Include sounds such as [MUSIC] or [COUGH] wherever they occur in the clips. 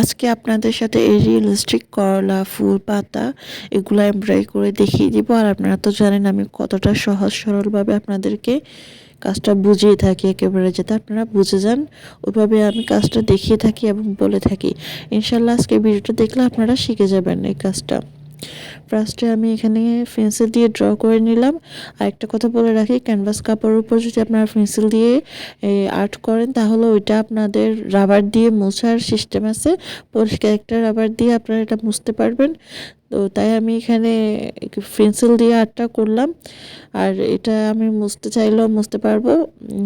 আজকে আপনাদের সাথে এই রিয়েলিস্টিক করলা, ফুল পাতা এগুলো এমব্রয়ডারি করে দেখিয়ে দিব। আর আপনারা তো জানেন আমি কতটা সহজ সরলভাবে আপনাদেরকে কাজটা বুঝিয়ে থাকি, একেবারে যাতে আপনারা বুঝে যান, ওইভাবে আমি কাজটা দেখিয়ে থাকি এবং বলে থাকি। ইনশাল্লাহ আজকে ভিডিওটা দেখলে আপনারা শিখে যাবেন এই কাজটা। ফার্স্টে আমি এখানে পেন্সিল দিয়ে ড্র করে নিলাম। আর একটা কথা বলে রাখি ক্যানভাস কাপড়ের উপর যদি আপনারা পেন্সিল দিয়ে আর্ট করেন, তাহলে ওইটা আপনাদের রাবার দিয়ে মোছার সিস্টেম আছে। পরিষ্কার একটা রাবার দিয়ে আপনারা এটা মুছতে পারবেন। তো তাই আমি এখানে পেন্সিল দিয়ে আর্টটা করলাম। আর এটা আমি মুছতে চাইলেও মুছতে পারব,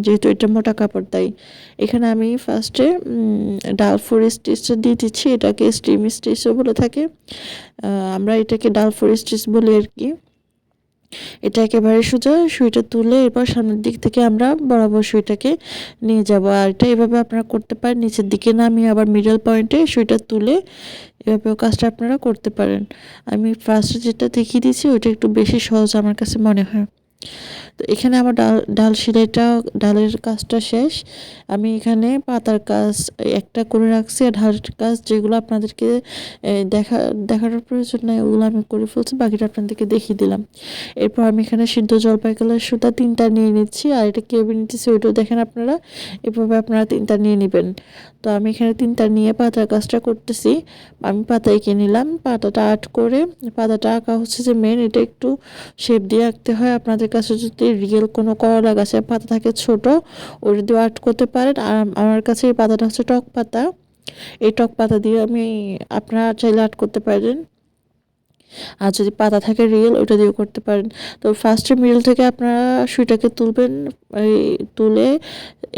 যেহেতু এটা মোটা কাপড়, তাই। এখানে আমি ফার্স্টে ডাল ফোর স্টিচটা দিয়ে দিচ্ছি, এটাকে স্টিম স্টিচও বলে থাকে। আমরা এটাকে ডাল ফোর স্টিচ বলি আর কি। এটা একেবারে সোজা সুইটা তুলে এরপর সামনের দিক থেকে আমরা বরাবর সুইটাকে নিয়ে যাব। আর এটা এভাবে আপনারা করতে পারেন, নিচের দিকে নামিয়ে আবার মিডল পয়েন্টে সুইটা তুলে এভাবেও কাজটা আপনারা করতে পারেন। আমি ফার্স্টে যেটা দেখিয়ে দিয়েছি, ওইটা একটু বেশি সহজ আমার কাছে মনে হয়। তো এখানে আমার ডাল ডাল সিলাইটা, ডালের কাজটা শেষ। আমি এখানে পাতার কাজ একটা করে রাখছি আর ঢালের কাজ যেগুলো আপনাদেরকে দেখা, দেখানোর প্রয়োজন নাই, ওগুলো আমি করে ফেলছি, বাকিটা আপনাদেরকে দেখিয়ে দিলাম। এরপর আমি এখানে সিদ্ধ জলপাই কালার সুতা তিনটা নিয়ে নিচ্ছি, আর এটা কেবি নিতেছি ওইটাও দেখেন আপনারা, এভাবে আপনারা তিনটা নিয়ে নেবেন। তো আমি এখানে তিনটা নিয়ে পাতার কাজটা করতেছি, আমি পাতা এঁকে নিলাম, পাতাটা আর্ট করে, পাতাটা আঁকা হচ্ছে যে মেন এটা একটু শেপ দিয়ে আঁকতে হয়, আপনাদের কাছে যদি রিয়েল কোনো করলা গাছের পাতা থাকে ছোট ওটা দিয়ে আর্ট করতে পারেন আর আমার কাছে এই পাতাটা হচ্ছে টক পাতা। এই টক পাতা দিয়ে আমি আপনারা চাইলে আর্ট করতে পারেন। আর যদি পাতা থাকে রিয়েল ওইটা দিয়েও করতে পারেন। তো ফার্স্টে মিডল থেকে আপনারা সুইটাকে তুলবেন তুলে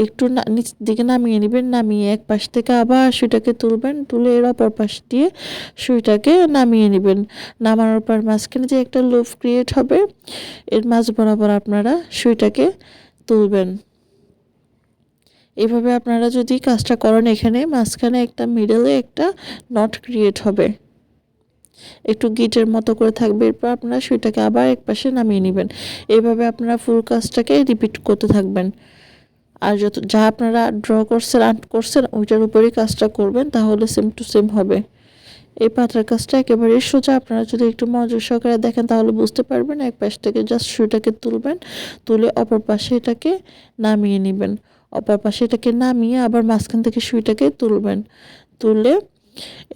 একটু নিচ দিকে নামিয়ে নেবেন, নামিয়ে এক পাশ থেকে আবার সুইটাকে তুলবেন, তুলে এর অপর পাশ দিয়ে সুইটাকে নামিয়ে নেবেন। নামানোর পর মাঝখানে যে একটা লোভ ক্রিয়েট হবে, এর মাঝ বরাবর আপনারা সুইটাকে তুলবেন। এভাবে আপনারা যদি কাজটা করেন এখানে, মাঝখানে একটা মিডলে একটা নট ক্রিয়েট হবে। একটু গিটের মতো করে থাকবে, এরপর আপনারা সুইটাকে আবার এক পাশে নামিয়ে নেবেন। এইভাবে আপনারা ফুল কাজটাকে রিপিট করতে থাকবেন। আর যত, যা আপনারা ড্র করছেন, আর্ট করছেন, ওইটার উপরেই কাজটা করবেন, তাহলে সেম টু সেম হবে। এই পাতার কাজটা একেবারে সোজা, আপনারা যদি একটু মনোযোগ সহকারে দেখেন, তাহলে বুঝতে পারবেন এক পাশ থেকে জাস্ট সুইটাকে তুলবেন, তুলে অপর পাশে এটাকে নামিয়ে নেবেন। অপর পাশে এটাকে নামিয়ে আবার মাঝখান থেকে সুইটাকে তুলবেন। তুলে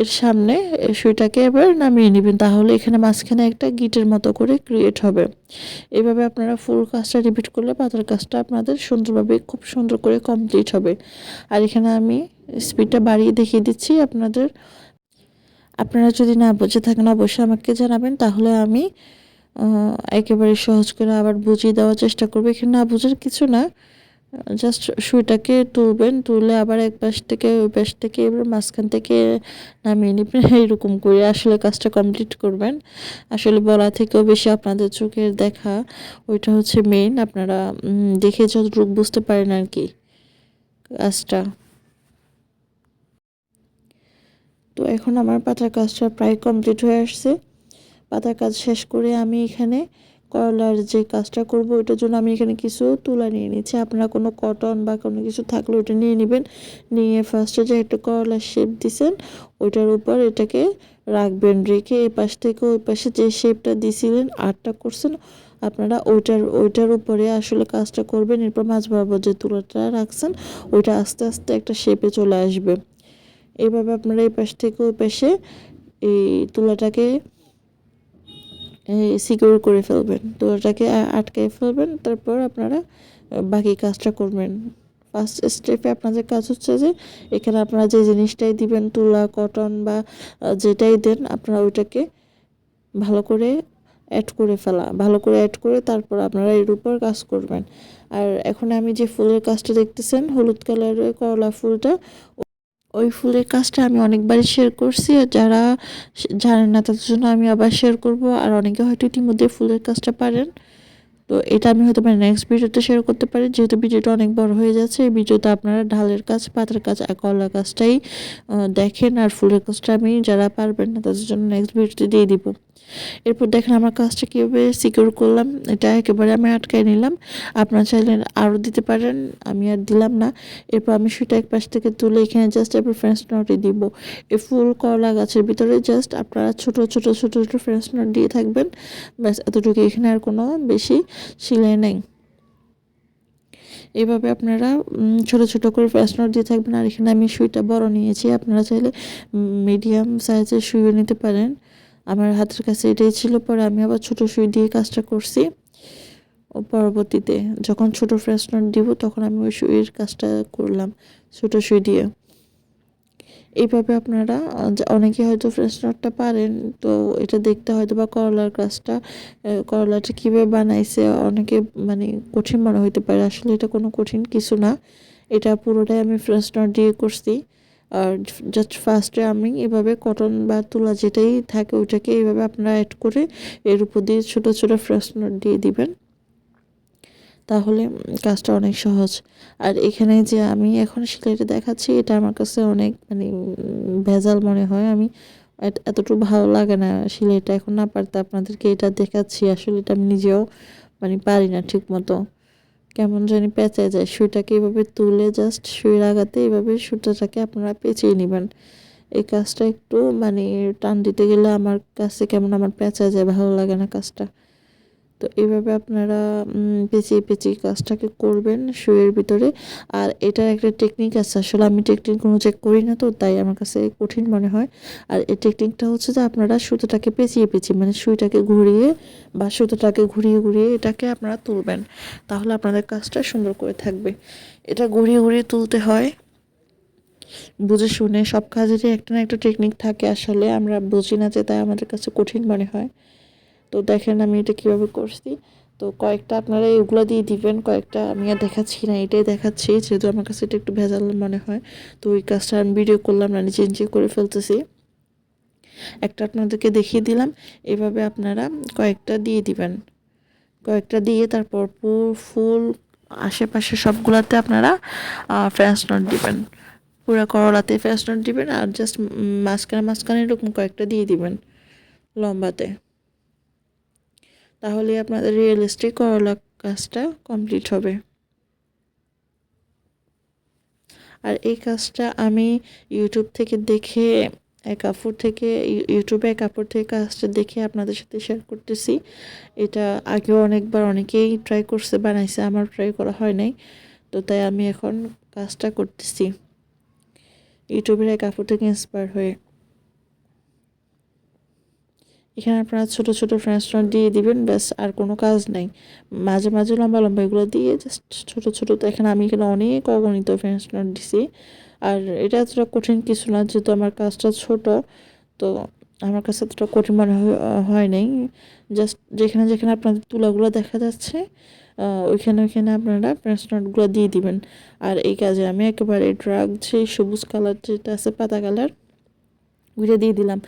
এর সামনে সুইটাকে এবার নামিয়ে নেবেন। তাহলে এখানে মাঝখানে একটা গিটের মতো করে ক্রিয়েট হবে। এভাবে আপনারা ফুল কাজটা রিপিট করলে পাতার কাজটা আপনাদের সুন্দরভাবে, খুব সুন্দর করে কমপ্লিট হবে। আর এখানে আমি স্পিডটা বাড়িয়ে দেখিয়ে দিচ্ছি আপনাদের। আপনারা যদি না বুঝে থাকেন অবশ্যই আমাকে জানাবেন। তাহলে আমি একেবারে সহজ করে আবার বুঝিয়ে দেওয়ার চেষ্টা করব। এখানে না বোঝার কিছু না। জাস্ট সুইটাকে তুলবেন, তুলে আবার এক পাশ থেকে ওই পাশ থেকে এবার মাঝখান থেকে নামিয়ে নেবেন। [LAUGHS] এইরকম করে আসলে কাজটা কমপ্লিট করবেন। আসলে বলা থেকেও বেশি আপনাদের চোখের দেখা, ওইটা হচ্ছে মেইন আপনারা দেখে যতটুকু বুঝতে পারেন আর কি কাজটা। তো এখন আমার পাতার কাজটা প্রায় কমপ্লিট হয়ে আসছে। পাতার কাজ শেষ করে আমি এখানে করলার যে কাজটা করব ওইটার জন্য আমি এখানে কিছু তুলা নিয়ে নিচ্ছি আপনারা কোনো কটন বা কোনো কিছু থাকলে ওটা নিয়ে নেবেন। নিয়ে ফার্স্টে যে একটা করলার শেপ দিছেন ওইটার উপর এটাকে রাখবেন, রেখে এই পাশ থেকে ওই পাশে যে শেপটা দিছিলেন আর্টটা করছেন, আপনারা ওইটার ওইটার উপরে আসলে কাজটা করবেন। এরপর মাছ বরাবর যে তুলাটা রাখছেন, ওইটা আস্তে আস্তে একটা শেপে চলে আসবে। এইভাবে আপনারা এই পাশ থেকে ওই পাশে এই তুলাটাকে সিকিউর করে ফেলবেন। তো ওটাকে আটকে ফেলবেন, তারপর আপনারা বাকি কাজটা করবেন। ফার্স্ট স্টেপে আপনাদের কাজ হচ্ছে যে, এখানে আপনারা যে জিনিসটাই দিবেন, তুলা কটন বা যেটাই দেন, আপনারা ওইটাকে ভালো করে অ্যাড করে ফেলা। ভালো করে অ্যাড করে তারপর আপনারা এর উপর কাজ করবেন। আর এখন আমি যে ফুলের কাজটা দেখতেছেন, হলুদ কালারের করলা ফুলটা ওই ফুলের কাজটা আমি অনেকবারই শেয়ার করছি যারা জানেন না তাদের জন্য আমি আবার শেয়ার করব। আর অনেকে হয়তো ইতিমধ্যে ফুলের কাজটা পারেন। তো এটা আমি হয়তো নেক্সট ভিডিওতে শেয়ার করতে পারি। যেহেতু ভিডিওটা অনেক বড় হয়ে যাচ্ছে, এই ভিডিওতে আপনারা ঢালের কাজ পাতার কাজ আর কাজটাই দেখেন আর ফুলের কাজটা আমি যারা পারবেন না, তাদের জন্য নেক্সট ভিডিওতে দিয়ে দিব। এরপর দেখেন আমার কাজটা কীভাবে সিকিউর করলাম। এটা একেবারে আমি আটকায় নিলাম। আপনারা চাইলে আরও দিতে পারেন, আমি আর দিলাম না। এরপর আমি সেটা এক পাশ থেকে তুলে এখানে জাস্ট এরপর ফ্রেন্স নটে দিব। এই ফুল করলা গাছের ভিতরে জাস্ট আপনারা ছোট ছোট ছোট ছোট ফ্রেন্স নট দিয়ে থাকবেন। ব্যাস, এতটুকু এখানে আর কোনো বেশি। সিলাই নেই এভাবে আপনারা ছোট ছোট করে ফ্রেশ নোট দিয়ে থাকবেন, আর এখানে আমি সুইটা বড় নিয়েছি। আপনারা চাইলে মিডিয়াম সাইজের সুইও নিতে পারেন। আমার হাতের কাছে এটাই ছিল, পরে আমি আবার ছোট সুই দিয়ে কাজটা করছি। ও পরবর্তীতে, যখন ছোট ফ্রেশ নোট দিব, তখন আমি ওই সুইয়ের কাজটা করলাম, ছোট সুই দিয়ে। এইভাবে আপনারা অনেকে হয়তো ফ্রেশ নোটটা পারেন, তো এটা দেখতে হয়তো বা করলার কাজটা করলাটা কীভাবে বানাইছে, অনেকে মানে কঠিন মনে হইতে পারে, আসলে এটা কোনো কঠিন কিছু না। এটা পুরোটাই আমি ফ্রেশ নোট দিয়ে করছি। আর জাস্ট ফার্স্টে আমি এভাবে কটন বা তুলা যেটাই থাকে, ওইটাকে এইভাবে আপনারা অ্যাড করে এর উপর দিয়ে ছোটো ছোটো ফ্রেশ নোট দিয়ে দিবেন। তাহলে কাজটা অনেক সহজ। আর এখানে যে আমি এখন সেলাইটা দেখাচ্ছি, এটা আমার কাছে অনেক মানে ভেজাল মনে হয়। আমি এত- এতটুকু ভালো লাগে না সেলাইটা এখন না পারতে আপনাদেরকে এটা দেখাচ্ছি। আসলে এটা আমি নিজেও মানে পারি না ঠিক মতো কেমন জানি পেঁচায় যায়। সুইটাকে এভাবে তুলে জাস্ট সুই লাগাতে এভাবে সুতাটাকে আপনারা পেঁচিয়ে নেবেন। এই কাজটা একটু মানে টান দিতে গেলে আমার কাছে কেমন আমার পেঁচা যায়, ভালো লাগে না কাজটা। তো এইভাবে আপনারা পেঁচিয়ে পেঁচিয়ে কাজটাকে করবেন শুয়ের ভিতরে। আর এটার একটা টেকনিক আছে, আসলে আমি টেকনিক কোনো চেক করি না তো, তাই আমার কাছে কঠিন মনে হয়। আর এই টেকনিকটা হচ্ছে যে আপনারা সুতোটাকে পেঁচিয়ে পেঁচিয়ে মানে সুইটাকে ঘুরিয়ে বা সুতোটাকে ঘুরিয়ে ঘুরিয়ে এটাকে আপনারা তুলবেন। তাহলে আপনাদের কাজটা সুন্দর করে থাকবে। এটা ঘুরিয়ে ঘুরিয়ে তুলতে হয়। বুঝে শুনে সব কাজেরই একটা না একটা টেকনিক থাকে, আসলে আমরা বুঝি না যে তাই আমাদের কাছে কঠিন মনে হয়। তো দেখেন আমি এটা কীভাবে করছি। তো কয়েকটা আপনারা এগুলো দিয়ে দিবেন, কয়েকটা আমি আর দেখাচ্ছি না, এটাই দেখাচ্ছি, যেহেতু আমার কাছে এটা একটু ভেজাল মনে হয়। তো ওই কাজটা আমি ভিডিও করলাম না, নিজে নিজে করে ফেলতেছি। একটা আপনাদেরকে দেখিয়ে দিলাম, এভাবে আপনারা কয়েকটা দিয়ে দিবেন। কয়েকটা দিয়ে তারপর পুরো, ফুল, আশেপাশে সবগুলাতে আপনারা ফ্রেন্স নোট দিবেন। পুরো করলাতে ফ্রেন্স নোট দিবেন আর জাস্ট মাঝখানে মাঝখানে এরকম কয়েকটা দিয়ে দিবেন, লম্বাতে। তাহলে আপনাদের রিয়েলিস্টিক করলা কাজটা কমপ্লিট হবে। আর এই কাজটা আমি ইউটিউব থেকে দেখে, এক কাপড় থেকে ইউ- ইউটিউবে এক কাপড় থেকে কাজটা দেখে আপনাদের সাথে শেয়ার করতেছি। এটা আগেও অনেকবার অনেকেই ট্রাই করছে, বানাইছে, আমার ট্রাই করা হয় নাই। তো তাই আমি এখন কাজটা করতেছি। ইউটিউবের এক কাপড় থেকে ইন্সপায়ার হয়ে। এখানে আপনারা ছোট ছোট ফ্রেঞ্চ নট দিয়ে দিবেন, ব্যাস আর কোনো কাজ নাই। মাঝে মাঝে লম্বা লম্বা এগুলো দিয়ে জাস্ট ছোট ছোট তো এখানে আমি এখানে অনেক অগণিত ফ্রেঞ্চ নট দিছি। আর এটা এতটা কঠিন কিছু না, যেহেতু আমার কাজটা ছোট, তো আমার কাছে এতটা কঠিন মনে হয়- হয় নাই। জাস্ট যেখানে যেখানে আপনাদের তুলাগুলো দেখা যাচ্ছে ওইখানে ওইখানে আপনারা ফ্রেঞ্চ নটগুলো দিয়ে দিবেন। আর এই কাজে আমি একেবারে ড্রাগ যে সবুজ কালার যেটা আছে, পাতা কালার ওইটা দিয়ে দিলাম।